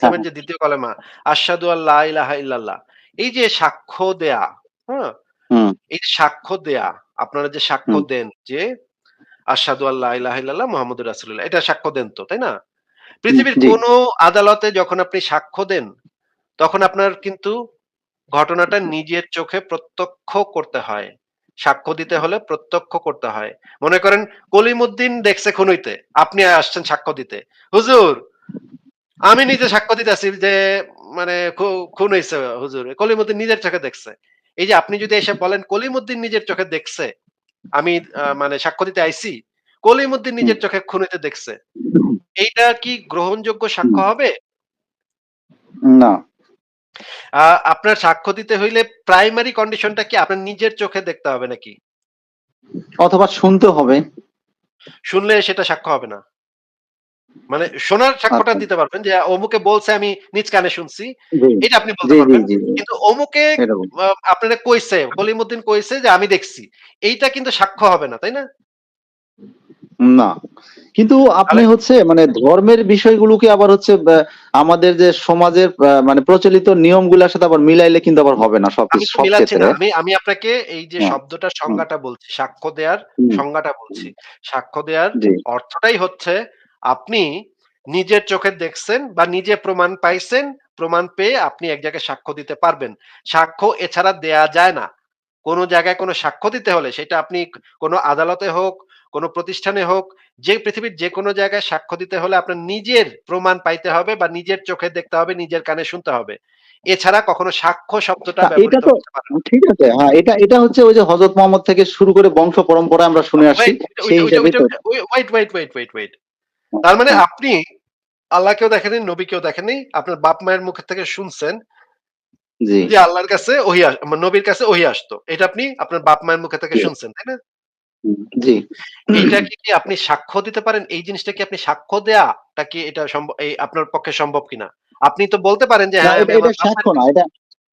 ইসলামের যে দ্বিতীয় কলেমা আশহাদু আল্লা ইলাহা ইল্লাল্লাহ। এই যে সাক্ষ্য দেয়া হ্যাঁ? এই সাক্ষ্য দেয়া আপনারা যে সাক্ষ্য দেন যে আশহাদু আল্লাহ ইলাহা ইল্লাল্লাহ মুহাম্মাদুর রাসূলুল্লাহ এটা সাক্ষ্য দেন তো তাই না? পৃথিবীর কোন আদালতে যখন আপনি সাক্ষ্য দেন তখন আপনার কিন্তু ঘটনাটা নিজের চোখে প্রত্যক্ষ করতে হয়। সাক্ষ্য দিতে হলে প্রত্যক্ষ করতে হয়। মনে করেন কলিমুদ্দিন দেখছে খুন হইতে আপনি আসছেন সাক্ষ্য দিতে। হুজুর আমি নিজে সাক্ষ্য দিতেছি যে মানে খুন হয়েছে হুজুর। কলিমুদ্দিন নিজের চোখে দেখছে। এই যে আপনি যদি এসে বলেন কলিমুদ্দিন নিজের চোখে দেখছে আমি মানে সাক্ষ্য দিতে আইছি কলিমুদ্দিন নিজের চোখে খুন হইতে দেখছে এইটা কি গ্রহণযোগ্য সাক্ষ্য হবে? না। আপনার সাক্ষ্য দিতে হইলে প্রাইমারি কন্ডিশনটা কি আপনার নিজের চোখে দেখতে হবে নাকি? অথবা শুনতে হবে। শুনলে সেটা সাক্ষ্য হবে না। মানে শোনার সাক্ষ্যটা আচ্ছা। দিতে পারবেন যে অমুকে বলছে আমি নিজ কানে শুনছি। এটা আপনি বলতে পারবেন। কিন্তু অমুকে আপনারা কইছে কলিমুদ্দিন কইছে যে আমি দেখছি। এইটা কিন্তু সাক্ষ্য হবে না তাই না? না। কিন্তু আপনি হচ্ছে মানে ধর্মের বিষয়গুলোকে আবার হচ্ছে আমাদের যে সমাজের মানে প্রচলিত নিয়মগুলোর সাথে আবার মিলাইলে কিন্তু আবার হবে না সব আমি আমি আপনাকে এই যে হ্যাঁ। শব্দটার সংজ্ঞাটা বলছি সাক্ষ্য দেওয়ার সংজ্ঞাটা বলছি। সাক্ষ্য দেওয়ার অর্থটাই হচ্ছে আপনি নিজের চোখে দেখছেন বা নিজে প্রমাণ পাইছেন প্রমাণ পেয়ে আপনি এক জায়গায় সাক্ষ্য দিতে পারবেন। সাক্ষ্য এছাড়া দেয়া যায় না। কোনো জায়গায় কোনো সাক্ষ্য দিতে হলে সেটা আপনি কোনো আদালতে হোক কোনো প্রতিষ্ঠানে হোক যে পৃথিবীর যে কোনো জায়গায় সাক্ষ্য দিতে হলে আপনার নিজের প্রমাণ পাইতে হবে বা নিজের চোখে দেখতে হবে নিজের কানে শুনতে হবে। এছাড়া কখনো সাক্ষ্য শব্দটা এটা তো। ঠিক আছে হ্যাঁ এটা এটা হচ্ছে ওই যে হজরত মোহাম্মদ থেকে শুরু করে বংশ পরম্পরা আমরা শুনে আসছি সেই হিসাবে ওইটা- ওইটা- ওই- wait, তার মানে আপনি আল্লাহকেও দেখেনি নবীকেও দেখেনি আপনার বাপ মায়ের মুখ থেকে শুনছেন যে আল্লাহর কাছে ওহি মানে নবীর কাছে ওহি আসতো। এটা আপনি আপনার বাপ মায়ের মুখে থেকে শুনছেন তাই না? জি। এইটা কি আপনি সাক্ষ্য দিতে পারেন? এই জিনিসটা কি আপনি সাক্ষ্য দেয়াটা কি এটা সম্ভব এই আপনার পক্ষে সম্ভব কিনা? আপনি তো বলতে পারেন যে হ্যাঁ এটা এটা সাক্ষ্য না এটা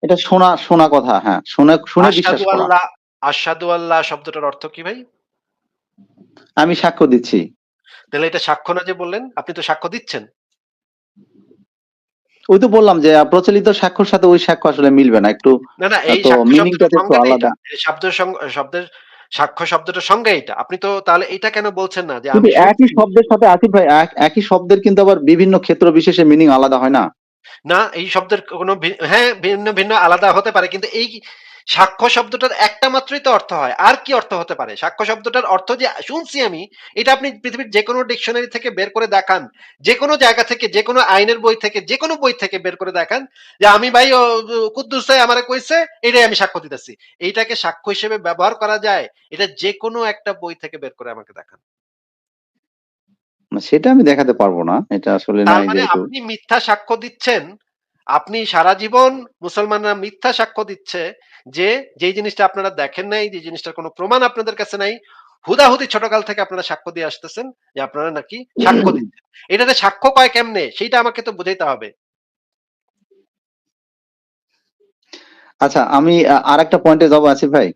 এটা শোনা শোনা কথা হ্যাঁ শুনে শুনে বিশ্বাস করা। আশহাদু আল্লাহ শব্দটার অর্থ কি ভাই? আমি সাক্ষ্য দিচ্ছি। তাহলে এটা সাক্ষ্য না যে বললেন আপনি তো সাক্ষ্য দিচ্ছেন। ওই তো বললাম যে প্রচলিত সাক্ষ্যর সাথে ওই সাক্ষ্য আসলে মিলবে না একটু না না এই একটু আলাদা। শব্দ শব্দের সাক্ষ্য শব্দটার সংজ্ঞা এটা আপনি তো তাহলে এটা কেন বলছেন না যে আমি একই শব্দের সাথে ভাই একই শব্দের কিন্তু আবার বিভিন্ন ক্ষেত্র বিশেষে মিনিং আলাদা হয় না? না এই শব্দের কোনো হ্যাঁ ভিন্ন ভিন্ন আলাদা হতে পারে কিন্তু এই সাক্ষ্য শব্দটার একটা মাত্রই তো অর্থ হয়। আর কি অর্থ হতে পারে? সাক্ষ্য শব্দটার অর্থ যে শুনছি আমি এটা আপনি পৃথিবীর যে কোনো ডিকশনারি থেকে বের করে দেখান। যে কোনো জায়গা থেকে যে কোনো আইনের বই থেকে যে কোনো বই থেকে বের করে দেখান যে আমি ভাই কুদ্দুস ভাই আমারে কইছে এটাই আমি সাক্ষ্য দিতেছি। এইটাকে সাক্ষ্য হিসেবে ব্যবহার করা যায় এটা যে কোনো একটা বই থেকে বের করে আমাকে দেখান। সেটা আমি দেখাতে পারব না। এটা আসলে মানে আপনি মিথ্যা সাক্ষ্য দিচ্ছেন আপনি সারা জীবন মুসলমানরা মিথ্যা সাক্ষ্য দিচ্ছে যে, যেই জিনিসটা আপনারা দেখেন নাই, যে জিনিসটার কোনো প্রমাণ আপনাদের কাছে নাই, হুদাহুদি ছোটকাল থেকে আপনারা সাক্ষ্য দিয়ে আসতেছেন যে আপনারা নাকি সাক্ষ্য দিচ্ছেন। এটাতে সাক্ষ্য কয় কেমনে? সেইটা আমাকে তো বুঝাইতে হবে। আচ্ছা আমি আর একটা পয়েন্টে যাব, আসিফ ভাই।